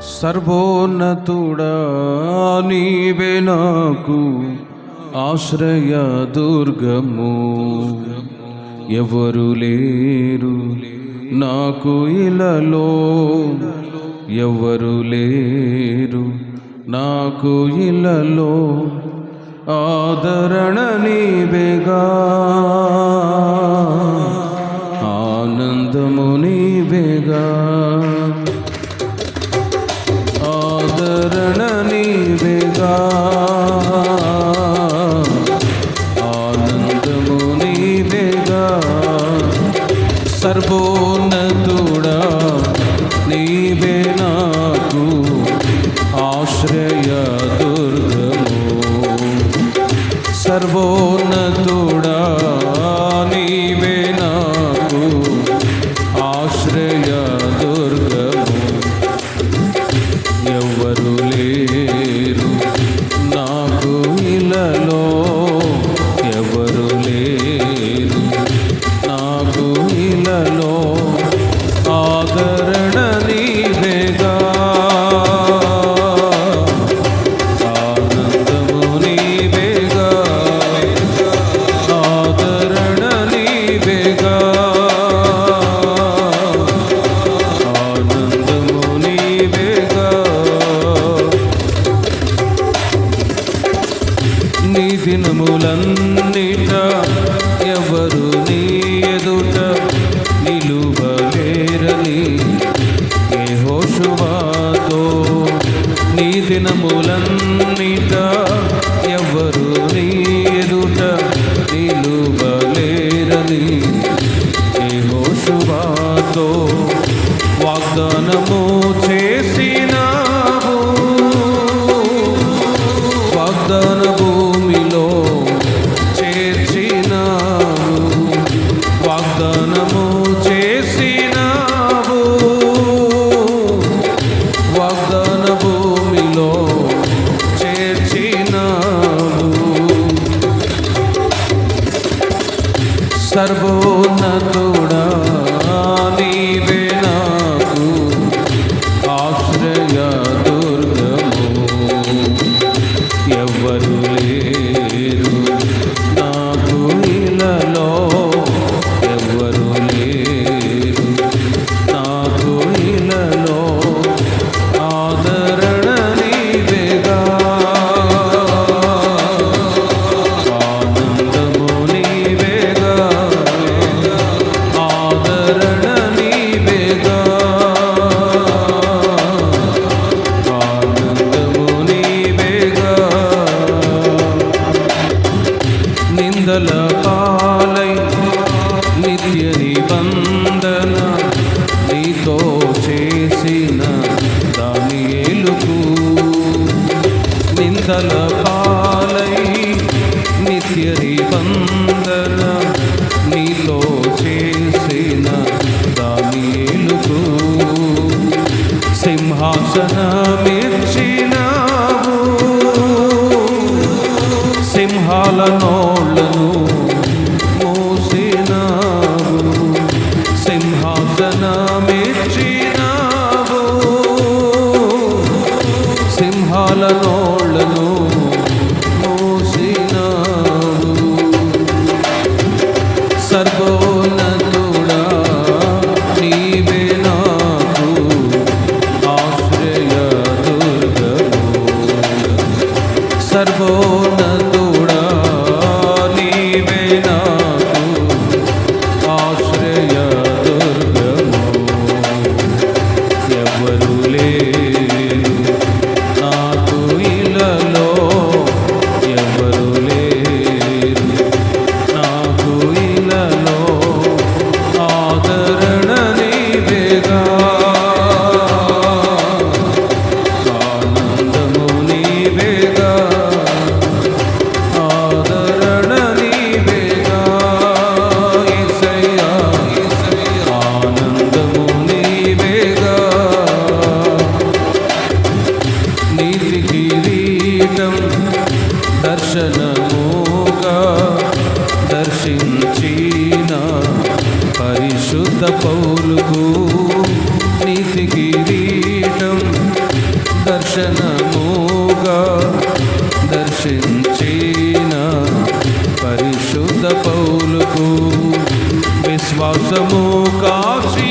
సర్వోన్నతుడా నాకు ఆశ్రయ దుర్గము. ఎవరు లేరు నాకు ఇలలో ఎవరు లేరు నాకు ఇలలో. ఆదరణ నీవేగా. করবো దినములందు నిత్య నిబంధన నీలో చేసిన దానిలకు సింహాసనమిచ్చినావు. సింహాల నోళ్ళను మూసినావు. సింహాసనమిచ్చినావు. సింహాల నోళ్ళ সর্ব दासमो काशी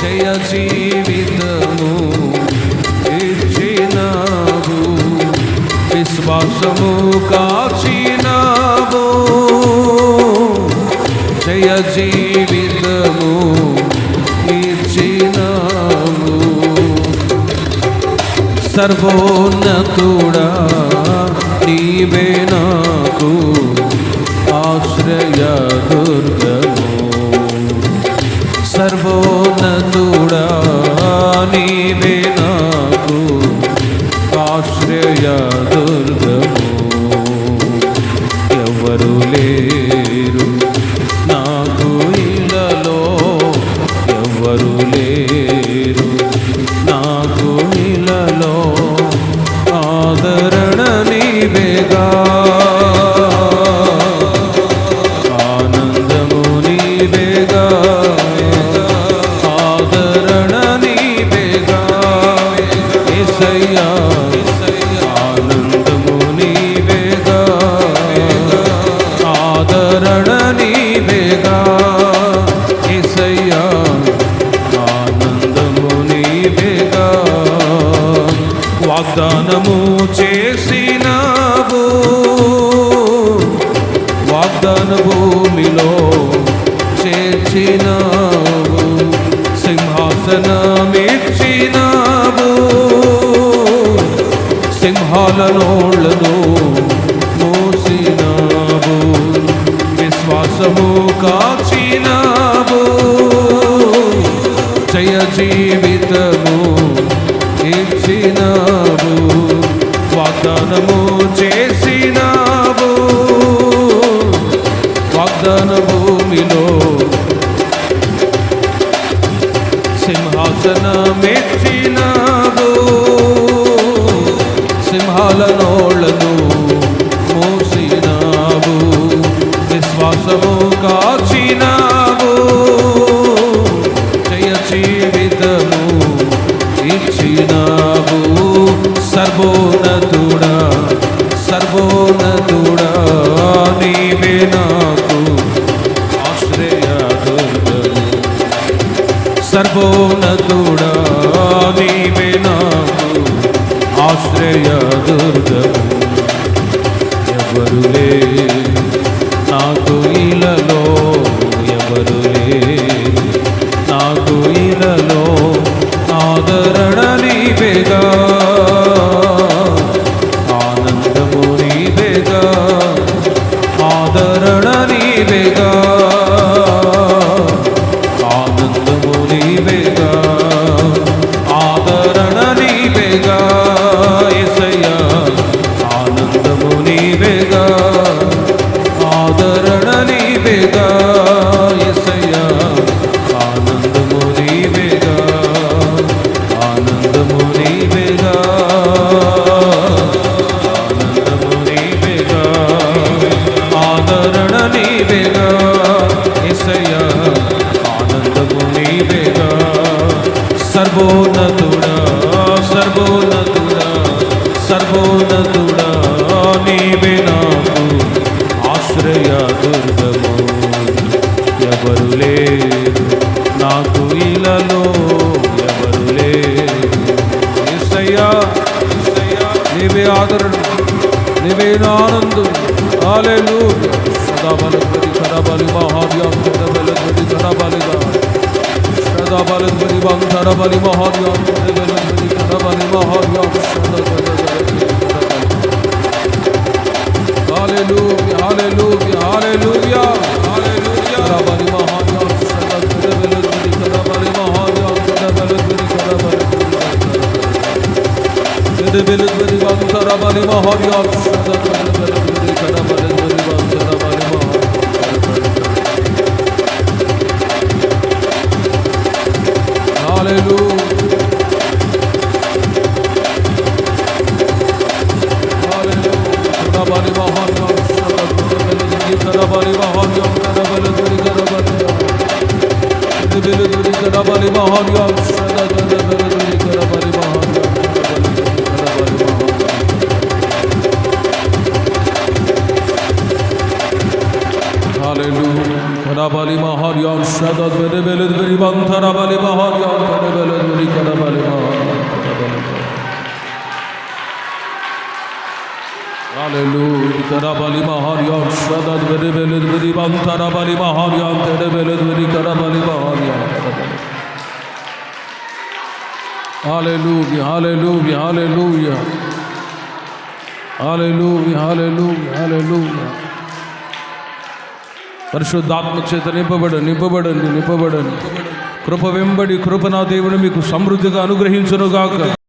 जय जीवित मो इच्छि नामो विश्वासमो काशी नामो जय जीवित मो इच्छि सर्वोन्नतुडा, नीवे ఆశ్రయ దుర్గము. సర్వోన్నతుడా నీవే నాకు ఆశ్రయ దుర్గము. ఎవరు లేరు నాకు ఇలలో ఎవరు లేరు నాకు ఇలలో ఆదర సింహాసనమిచ్చినావు సింహాల నోళ్ళను మోసినావు. విశ్వాసము కాచినావు. జయ జీవితము ఇచ్చినావు. వాగ్దానము విశ్వాసము కాచినావు. జయ జీవితము ఇచ్చినావు. సర్వోన్నతుడా సర్వోన్నతుడా నీవే నాకు ఆశ్రయ దుర్గము సర్వోన్నతుడా నీవే నాకు ఆశ్రయ దుర్గము ఎవరు లేరు నీవేగా సర్వోన్నతుడా సర్వోన్నతుడా సర్వోన్నతుడా నీవే నాకు ఆశ్రయ దుర్గము. ఎవరు లేరు నాకు ఇలలో ఎవరు లేరు. ఎస్సయ్యా నీవే ఆదరణ నీవే నా ఆనందం. ఆలేలు సదా బలపతి సదా da balit bari ban tara bari mahar ya da balit bari tara bari mahar ya Hallelujah hallelujah hallelujah hallelujah. Tara bari mahar ya da balit bari tara bari mahar ya da balit bari tara bari da balit bari ban tara bari mahar ya da balit bari Hallelujah. Rabali Mahar Yon Shadat Vede Veled Veri Banta Rabali Mahar Yon Vede Veled Veri Karabali Mahar Hallelujah. Karabali Mahar Yon Shadat Vede Veled Veri Banta Rabali Mahar Yon Vede Veled Veri Karabali Mahar Yon Hallelujah. Hallelujah. Hallelujah. Hallelujah. Hallelujah. Hallelujah. పరిశుద్ధాత్మ చేత నింపబడు నింపబడండి నింపబడండి. కృప వెంబడి కృప నా దేవుని మీకు సమృద్ధిగా అనుగ్రహించునుగాక.